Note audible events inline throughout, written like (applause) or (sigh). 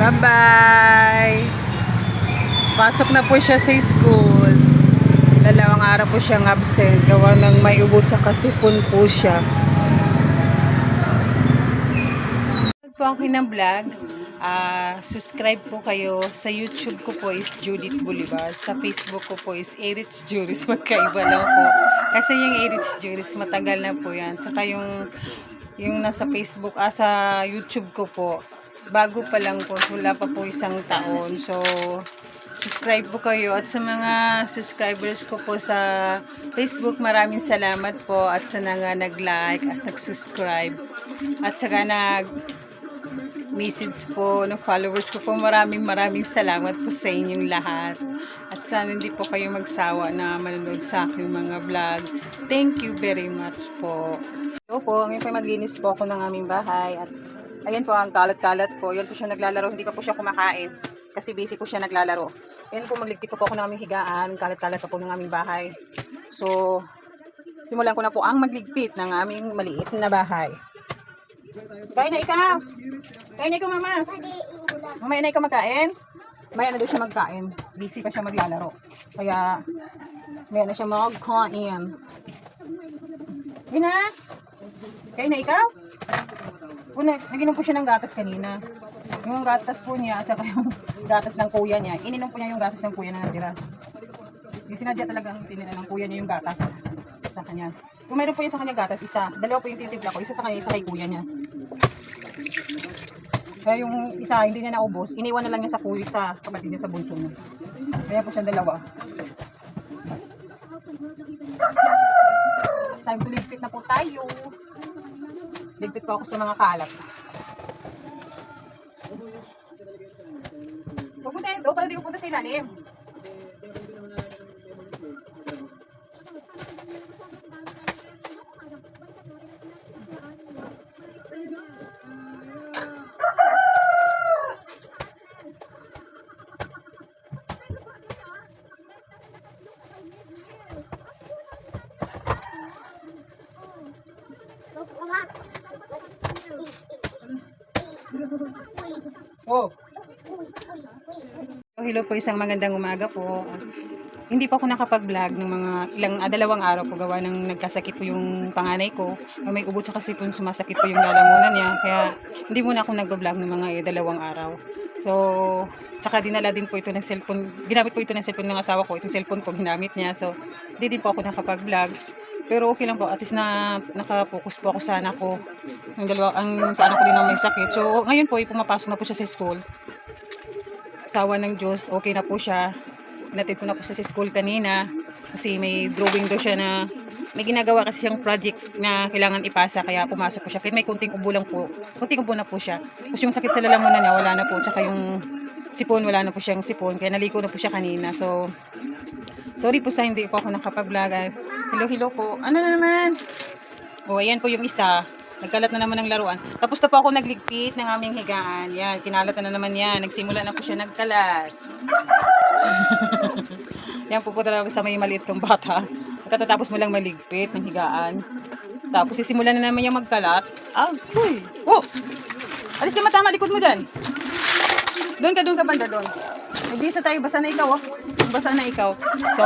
Bye-bye! Pasok na po siya sa school. Dalawang araw po siyang absent. Gawa ng may ubo tsaka sipon po siya. Ito po akin ng vlog. Ah, subscribe po kayo. Sa YouTube ko po is Judith Bolivar. Sa Facebook ko po is Eritz Juris. (laughs) Magkaiba lang po. Kasi yung Eritz Juris, matagal na po yan. Tsaka yung, yung nasa Facebook, ah, sa YouTube ko po, bago pa lang po. Wala pa po isang taon. So, subscribe po kayo. At sa mga subscribers ko po sa Facebook, maraming salamat po. At sa nga nag-like at nag-subscribe. At saka nag message po ng followers ko po. Maraming maraming salamat po sa inyong lahat. At sana hindi po kayo magsawa na manonood sa aking mga vlog. Thank you very much po. Hello po, ngayon po maglinis po ako ng aming bahay. At ayan po ang kalat-kalat po. Yan po siya naglalaro. Hindi pa po siya kumakain. Kasi busy po siya naglalaro. Ayan po, magligpit po po ako ng aming higaan. Kalat-kalat po ng aming bahay. So, simulan ko na po ang magligpit ng aming maliit na bahay. Kain na ikaw. Kain na ikaw, mama. Mamaya na ikaw magkain. Maya na daw siya magkain. Busy pa siya maglalaro. Kaya, maya na siya magkain. Yun na. Kain na ikaw. Una, naginom po siya ng gatas kanina. Yung gatas po niya, at saka yung (laughs) gatas ng kuya niya. Ininom po niya yung gatas ng kuya na natira. Yung sinadya talagang tinira ng kuya niya yung gatas sa kanya. Kung mayroon po yung sa kanya gatas, isa. Dalawa po yung titimpla ko. Isa sa kanya, isa kay kuya niya. Kaya yung isa, hindi niya naubos. Iniwan na lang niya sa kuya, sa kapatid niya sa bunso niya. Kaya po siya dalawa. It's time to ligpit na po tayo. Ligpit po ako sa mga kalat. Pupunta yun doon para di pupunta sa ilalim. Oh. Hello po, isang magandang umaga po. Hindi pa ako nakapag-vlog ng mga ilang ah, dalawang araw po gawa ng nagkasakit po yung panganay ko. Ah, May ubo kasi po sumasakit po yung lalamunan niya. Kaya hindi muna ako nag-vlog ng mga eh, dalawang araw. So, tsaka dinala din po ito ng cellphone. Ginamit po ito ng cellphone ng asawa ko. Itong cellphone ko ginamit niya. So, hindi din po ako nakapag-vlog. Pero okay lang po, at least na nakapokus po ako sa anak ko. Ang dalawa, ang sa anak ko din na may sakit. So, ngayon po, eh, pumapasok na po siya sa school. Sawa ng Diyos, okay na po siya. Natid ko na po siya sa school kanina. Kasi may drawing daw siya na may ginagawa kasi siyang project na kailangan ipasa kaya pumasok po siya. Kaya may kunting ubo lang po. Kunting ubo na po siya. Tapos yung sakit sa lalamunan niya, wala na po. Tsaka yung sipon, wala na po siyang sipon. Kaya naliko na po siya kanina. So, sorry po sa hindi po ako nakapag-vlog. Ah, Hello, hello po. Ano na naman? O, ayan po yung isa. Nagkalat na naman ng laruan. Tapos na po ako nagligpit ng aming higaan. Yan, kinalat na naman yan. Nagsimula na po siya nagkalat. (laughs) yan, pupunta na sa may maliit kong bata. Katatapos mo lang maligpit ng higaan. Tapos sisimula na naman yung magkalat. Ah, uy. Oh! Alis ka matama, likod mo dyan. Doon ka, doon ka banda doon. Nag-isa tayo, basa na ikaw, oh. Basa na ikaw. So,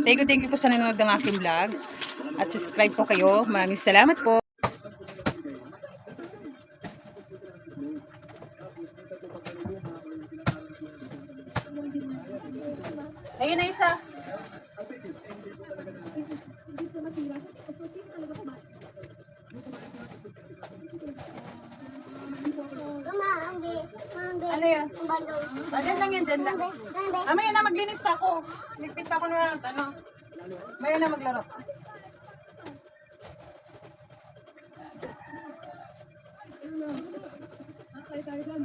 thank you, thank you po sa nanonood ng aking vlog. At subscribe po kayo. Maraming salamat po. Ayun na isa. Ano yan? Ayan lang yan, dyan lang. Ah, na maglinis pa ako. Ligpit pa ako na ano. Maya na maglaro. Okay, tayo lang.